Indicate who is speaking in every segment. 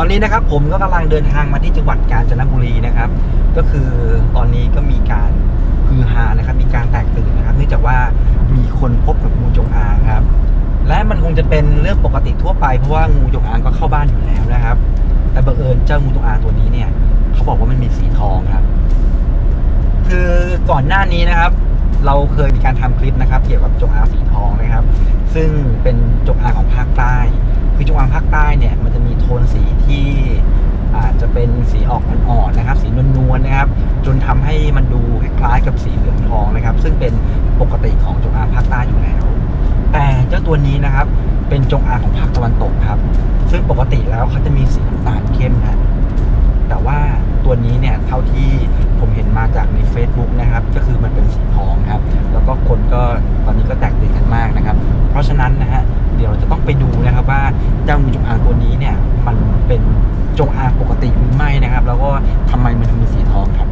Speaker 1: ตอนนี้นะครับผมก็กำลังเดินทางมาที่จังหวัดกาญจนบุรีนะครับ ก็คือตอนนี้ก็มีการฮือฮานะครับ มีการแตกตื่นนะครับ เนื่องจากว่ามีคนพบกับงูจงอางครับ และมันคงจะเป็นเรื่องปกติทั่วไปเพราะว่างูจงอางก็เข้าบ้านอยู่แล้วนะครับ แต่บังเอิญเจ้างูจงอางตัวนี้เนี่ย เขาบอกว่ามันมีสีทองครับ คือก่อนหน้านี้นะครับ เราเคยมีการทำคลิปนะครับ เกี่ยวกับจงอางสีทองนะครับ ซึ่งเป็นจงอางของภาคใต้ คือจงอางภาคใต้เนี่ยมันจะมีโทนสีที่อาจจะเป็นสีออกอ่อนๆนะครับ สีนวลๆนะครับ จนทำให้มันดูคล้ายๆกับสีเหลืองทองนะครับ ซึ่งเป็นปกติของจงอางภาคใต้อยู่แล้ว แต่เจ้าตัวนี้นะครับเป็นจงอางของภาคตะวันตกครับ ซึ่งปกติแล้วเขาจะมีสีน้ำตาลเข้มนะ แต่ว่าตัวนี้เนี่ยเท่าที่ผมเห็นมาจากใน Facebook นะครับ ก็คือมันเป็นสีทองครับ แล้วก็คนก็ตอนนี้ก็แตกตื่นกันมากนะครับ เพราะฉะนั้นนะฮะเดี๋ยวเราจะต้องไปดูนะครับว่าเจ้างูจงอางตัวนี้เนี่ยมันเป็นจงอางปกติหรือไม่นะครับ แล้วก็ทำไมมันถึงมีสีทองครับ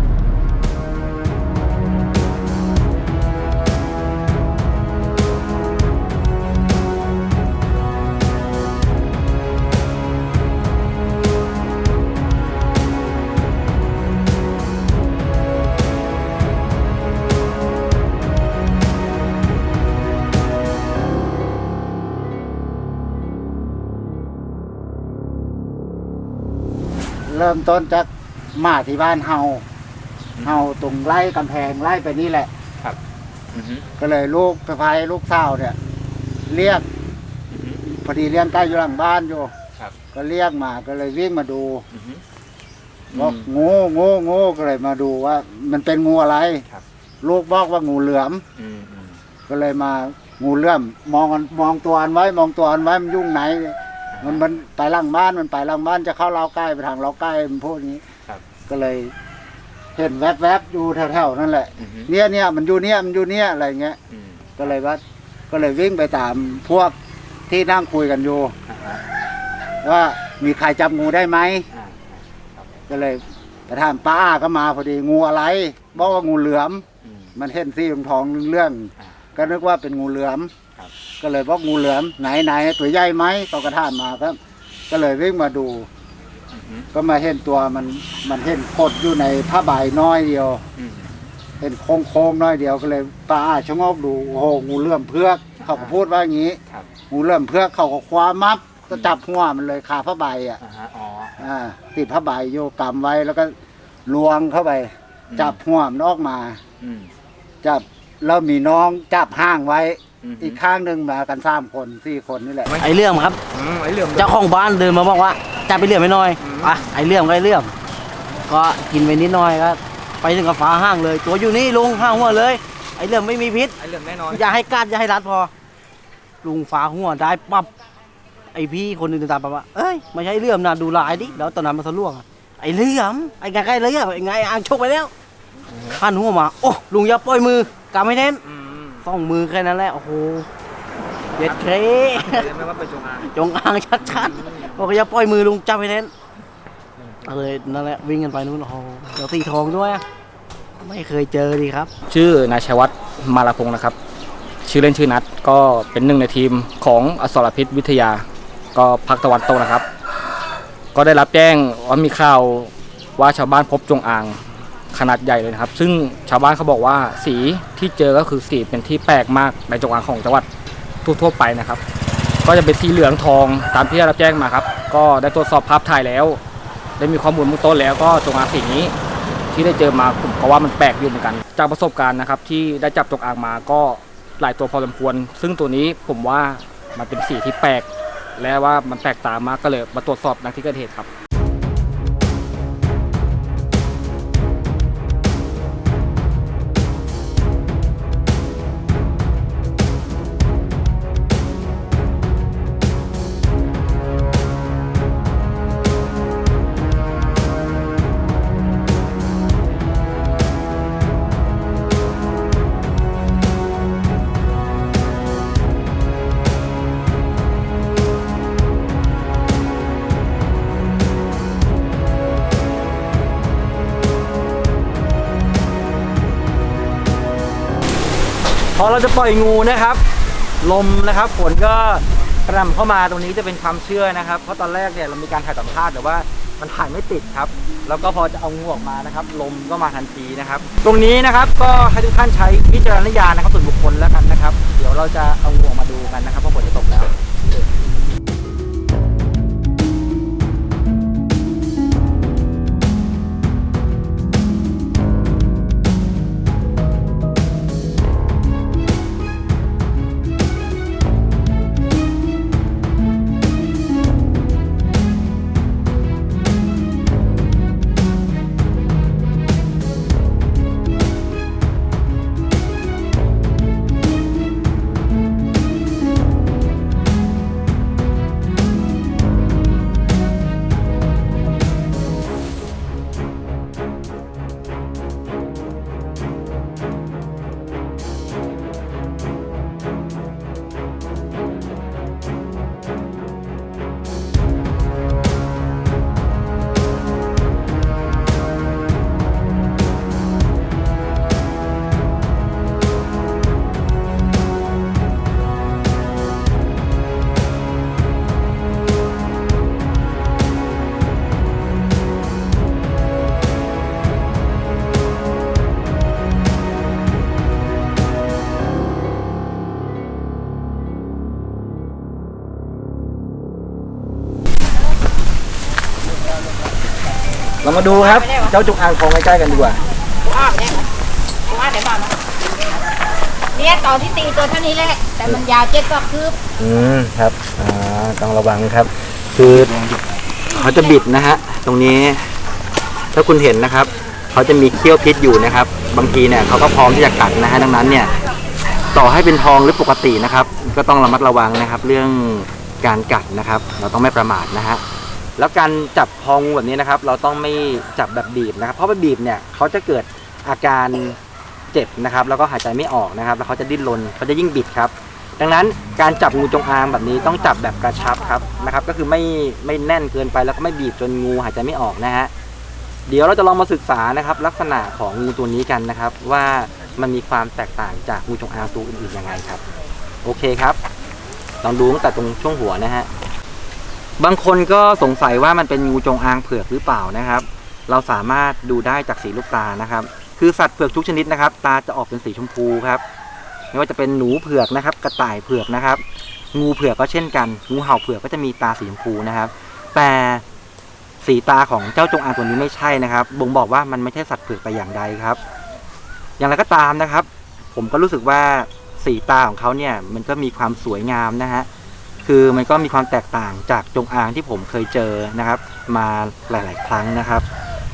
Speaker 2: ริ่มต้นจากมาที่บ้านเฮาเฮาตรงไล่กำแพงไล่ไปนี่แหละก็เลยลูกสะพ้ายลูกสาวเนี่ย เรียกพอดีเลี้ยงใกล้อยู่หลังบ้านอยู่
Speaker 1: ครับ
Speaker 2: ก็เรียกมาก็เลยวิ่งมาดูบอกงูงูงูก็เลยมาดูว่า มันเป็นงูอะไร
Speaker 1: ครับ
Speaker 2: ลูกบอกว่างูเหลือมก็เลยมางูเหลื่อมมองอันมองตัวอันไว้มองตัวอันไว้มันยุ่งไหน มันมันไปหลังบ้านมันไปหลังบ้านจะเข้าเราใกล้ไปทางเราใกล้มันพูดอย่างนี้
Speaker 1: ครับ
Speaker 2: ก็เลยเห็นแวบๆอยู่แถวๆนั่นแหละเนี่ยเนี่ยมันอยู่เนี่ยมันอยู่เนี่ยอะไรเงี้ยก็เลยว่าก็เลยวิ่งไปตามพวกที่นั่งคุยกันอยู่ว่ามีใครจับงูได้ไหมก็เลยไปถามป้าก็มาพอดีงูอะไร บอกว่างูเหลือมมันเห็นสีทองๆเรื่องๆก็นึกว่าเป็นงูเหลือม
Speaker 1: ครับ
Speaker 2: ก็เลยบอกงูเหลือมไหนไหนตัวใหญ่ไหมเขาก็ถามมาครับ ก็เลยวิ่งมาดู ก็มาเห็นตัวมันมันเห็นขดอยู่ในผ้าใบน้อยเดียว เห็นโค้งโค้งๆน้อยเดียวก็เลยป้าชะโงกดูโอ้โหงูเหลื่อมเพือกเขาก็พูดว่าอย่างนี้
Speaker 1: ครับ
Speaker 2: งูเหลื่อมเพือกเขาก็คว้ามับก็จับหัวมันเลยคาผ้าใบอะ
Speaker 1: อ๋อ
Speaker 2: อ่าติดผ้าใบโยกำไว้แล้วก็ลวงเข้าไป จับหัวมันออกมาจับแล้วมีน้องจับห้างไว้ อีกข้างหนึ่งมากันสามคนสี่คนนี่แหละ
Speaker 3: ไอเรื่องครับ
Speaker 1: ไอ้เหลื่อม
Speaker 3: เจ้าของบ้านเดินมาบอกว่าจะไปเรื่องไม่น้อย
Speaker 1: อืม
Speaker 3: อะไอเรื่องก็ไอเรื่อง ก็กินไปนิดหน่อยก็ไปถึงกับฟ้าห้างเลย ตัวอยู่นี่ลุงห้างหัวเลย ไอเรื่องไม่มีพิษ
Speaker 1: ไอ้เหลื่อมแน่นอน
Speaker 3: อย่าให้กัดอย่าให้รัดพอ ลุงฟ้าหัวได้ปั๊บไอพี่คนหนึงเดินตามไปว่าเอ้ยไม่ใช่เรื่องนะดูลายดิแล้วตอนนั้นมันสะล่วงอะไอเรื่องไอไงไอเรื่องไอไงอ่างชกไปแล้วพันหัวมา โอ้ลุงอย่าปล่อยมือกำไม่แน่น ต้องมือแค่นั้นแหละ โอ้โหเด็ดเค
Speaker 1: เรียกไหมว่าเป็นจงอาง
Speaker 3: จงอางชัดๆบอกอย่าปล่อยมือลุงจับให้แน่นเอาเลยนั่นแหละวิ่งกันไปนู้นโอ้โหเดี๋ยวสีทองด้วยอะไม่เคยเจอดีครับ
Speaker 4: ชื่อนายชัยวัฒน์มาลาพงศ์นะครับ ชื่อเล่นชื่อนัทก็เป็นหนึ่งในทีมของอสรพิษวิทยา ก็พักตะวันตกนะครับ ก็ได้รับแจ้งว่ามีข่าวว่าชาวบ้านพบจงอาง ขนาดใหญ่เลยนะครับ ซึ่งชาวบ้านเขาบอกว่าสีที่เจอก็คือสีเป็นที่แปลกมากในจังอางของจังหวัดทั่วๆไปนะครับ ก็จะเป็นสีเหลืองทองตามที่ได้รับแจ้งมาครับ ก็ได้ตรวจสอบภาพถ่ายแล้ว ได้มีข้อมูลเบื้องต้นแล้วก็จงอางสีนี้ที่ได้เจอมาผมก็ว่ามันแปลกอยู่เหมือนกัน จากประสบการณ์นะครับที่ได้จับจงอางมาก็หลายตัวพอสมควร ซึ่งตัวนี้ผมว่ามันเป็นสีที่แปลกและว่ามันแปลกตามากก็เลยมาตรวจสอบในที่เกิดเหตุครับ
Speaker 1: พอเราจะปล่อยงูนะครับ ลมนะครับฝนก็กระหน่ำเข้ามาตรงนี้จะเป็นความเชื่อนะครับ เพราะตอนแรกเนี่ยเรามีการถ่ายสัมภาษณ์แต่ว่ามันถ่ายไม่ติดครับ แล้วก็พอจะเอางูออกมานะครับ ลมก็มาทันทีนะครับ ตรงนี้นะครับก็ให้ทุกท่านใช้วิจารณญาณนะครับส่วนบุคคลแล้วกันนะครับ เดี๋ยวเราจะเอางูออกมาดูกันนะครับเพราะฝนจะตกแล้ว มาดูครับ เจ้าจงอางทองใกล้ๆกันดีกว่า
Speaker 5: อ้าวเนี่ยว่าเดี๋ยวก่อนนะเนี่ยตอนที่ตีตัวเท่านี้แหละ แต่มันยาวเจ็ดก็คืบ
Speaker 1: อืมครับอ่าต้องระวังครับ คือเขาจะบิดนะฮะตรงนี้ ถ้าคุณเห็นนะครับเขาจะมีเขี้ยวพิษอยู่นะครับ บางทีเนี่ยเขาก็พร้อมที่จะกัดนะฮะดังนั้นเนี่ย ต่อให้เป็นทองหรือปกตินะครับ ก็ต้องระมัดระวังนะครับ เรื่องการกัดนะครับ เราต้องไม่ประมาทนะฮะ แล้วการจับคองูแบบนี้นะครับ เราต้องไม่จับแบบบีบนะครับ เพราะไปบีบเนี่ยเขาจะเกิดอาการเจ็บนะครับ แล้วก็หายใจไม่ออกนะครับ แล้วเขาจะดิ้นรนเขาจะยิ่งบิดครับ ดังนั้นการจับงูจงอางแบบนี้ต้องจับแบบกระชับครับนะครับ ก็คือไม่ไม่แน่นเกินไปแล้วก็ไม่บีบจนงูหายใจไม่ออกนะฮะเดี๋ยวเราจะลองมาศึกษานะครับ ลักษณะของงูตัวนี้กันนะครับ ว่ามันมีความแตกต่างจากงูจงอางตัวอื่นๆยังไงครับ โอเคครับลองดูตั้งแต่ตรงช่วงหัวนะฮะ บางคนก็สงสัยว่ามันเป็นงูจงอางเผือกหรือเปล่านะครับ เราสามารถดูได้จากสีลูกตานะครับ คือสัตว์เผือกทุกชนิดนะครับ ตาจะออกเป็นสีชมพูครับ ไม่ว่าจะเป็นหนูเผือกนะครับ กระต่ายเผือกนะครับ งูเผือกก็เช่นกัน งูเห่าเผือกก็จะมีตาสีชมพูนะครับ แต่สีตาของเจ้าจงอางตัวนี้ไม่ใช่นะครับ บ่งบอกว่ามันไม่ใช่สัตว์เผือกแต่อย่างใดครับ อย่างไรก็ตามนะครับ ผมก็รู้สึกว่าสีตาของเขาเนี่ยมันก็มีความสวยงามนะฮะ คือมันก็มีความแตกต่างจากจงอางที่ผมเคยเจอนะครับ มาหลาย ๆ ครั้งนะครับ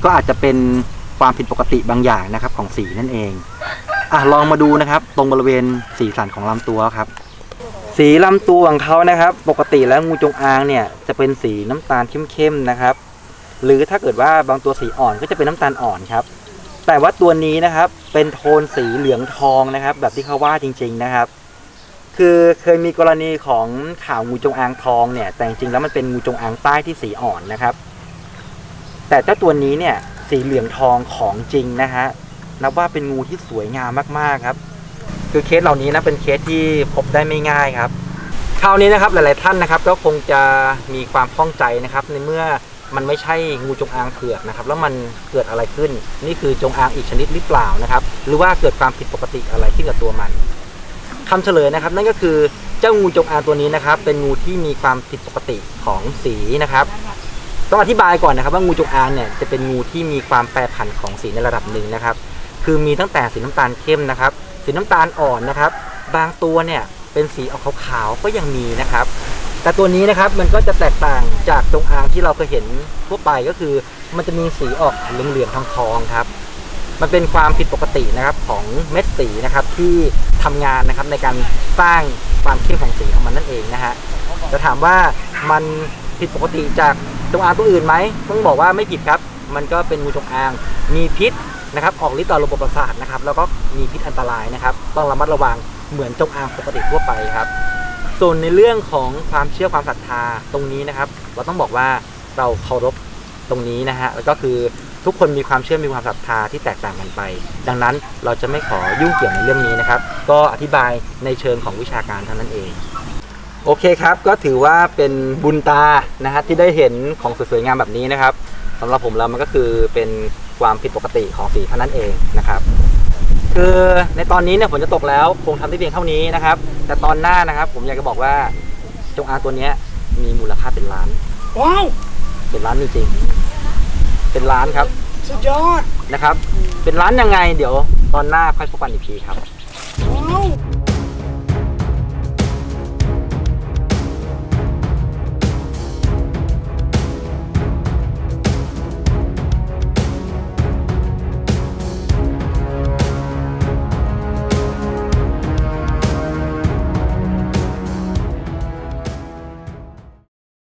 Speaker 1: ก็อาจจะเป็นความผิดปกติบางอย่างนะครับของสีนั่นเองอะลองมาดูนะครับ ตรงบริเวณสีสันของลำตัวครับ สีลำตัวของเขานะครับ ปกติแล้วงูจงอางเนี่ยจะเป็นสีน้ำตาลเข้มๆนะครับ หรือถ้าเกิดว่าบางตัวสีอ่อนก็จะเป็นน้ำตาลอ่อนครับ แต่ว่าตัวนี้นะครับเป็นโทนสีเหลืองทองนะครับ แบบที่เขาว่าจริง ๆนะครับ คือเคยมีกรณีของข่าวงูจงอางทองเนี่ย แต่จริงๆแล้วมันเป็นงูจงอางใต้ที่สีอ่อนนะครับ แต่เจ้าตัวนี้เนี่ย สีเหลืองทองของจริงนะฮะนับว่าเป็นงูที่สวยงามมากๆครับ คือเคสเหล่านี้นะเป็นเคสที่พบได้ไม่ง่ายครับคราวนี้นะครับหลายๆท่านนะครับ ก็คงจะมีความข้องใจนะครับ ในเมื่อมันไม่ใช่งูจงอางเผือกนะครับ แล้วมันเกิดอะไรขึ้น นี่คือจงอางอีกชนิดหรือเปล่านะครับ หรือว่าเกิดความผิดปกติอะไรขึ้นกับตัวมัน คำเฉลยนะครับ นั่นก็คือเจ้างูจงอางตัวนี้นะครับ เป็นงูที่มีความผิดปกติของสีนะครับต้องอธิบายก่อนนะครับ ว่างูจงอางเนี่ยจะเป็นงูที่มีความแปรผันของสีในระดับหนึ่งนะครับ คือมีตั้งแต่สีน้ำตาลเข้มนะครับ สีน้ำตาลอ่อนนะครับ บางตัวเนี่ยเป็นสีออกขาวๆก็ยังมีนะครับ แต่ตัวนี้นะครับมันก็จะแตกต่างจากจงอางที่เราเคยเห็นทั่วไปก็คือ มันจะมีสีออกเหลืองๆทองๆครับ มันเป็นความผิดปกตินะครับของเม็ดสีนะครับที่ทำงานนะครับในการสร้างความเข้มของสีของมันนั่นเองนะฮะจะถามว่ามันผิดปกติจากจงอางตัวอื่นไหมต้องบอกว่าไม่ผิดครับ มันก็เป็นงูจงอาง มีพิษนะครับออกฤทธิ์ต่อระบบประสาทนะครับ แล้วก็มีพิษอันตรายนะครับ ต้องระมัดระวังเหมือนจงอางปกติทั่วไปครับ ส่วนในเรื่องของความเชื่อความศรัทธาตรงนี้นะครับ เราต้องบอกว่าเราเคารพตรงนี้นะฮะแล้วก็คือ ทุกคนมีความเชื่อมีความศรัทธาที่แตกต่างกันไป ดังนั้นเราจะไม่ขอยุ่งเกี่ยวในเรื่องนี้นะครับ ก็อธิบายในเชิงของวิชาการเท่านั้นเอง โอเคครับ ก็ถือว่าเป็นบุญตานะฮะที่ได้เห็นของสวยๆงามแบบนี้นะครับสำหรับผมแล้วมันก็คือเป็นความผิดปกติของสีเท่านั้นเองนะครับ คือในตอนนี้เนี่ยฝนจะตกแล้วคงทำได้เพียงเท่านี้นะครับ แต่ตอนหน้านะครับ ผมอยากจะบอกว่าจงอางตัวเนี้ยมีมูลค่าเป็นล้าน
Speaker 3: ว้าว
Speaker 1: เป็นล้านจริงๆ เป็นล้านครับ
Speaker 3: สุดยอด
Speaker 1: นะครับ เป็นล้านยังไง เดี๋ยวตอนหน้าค่อยพบกันอีกทีครับ
Speaker 3: ว้าว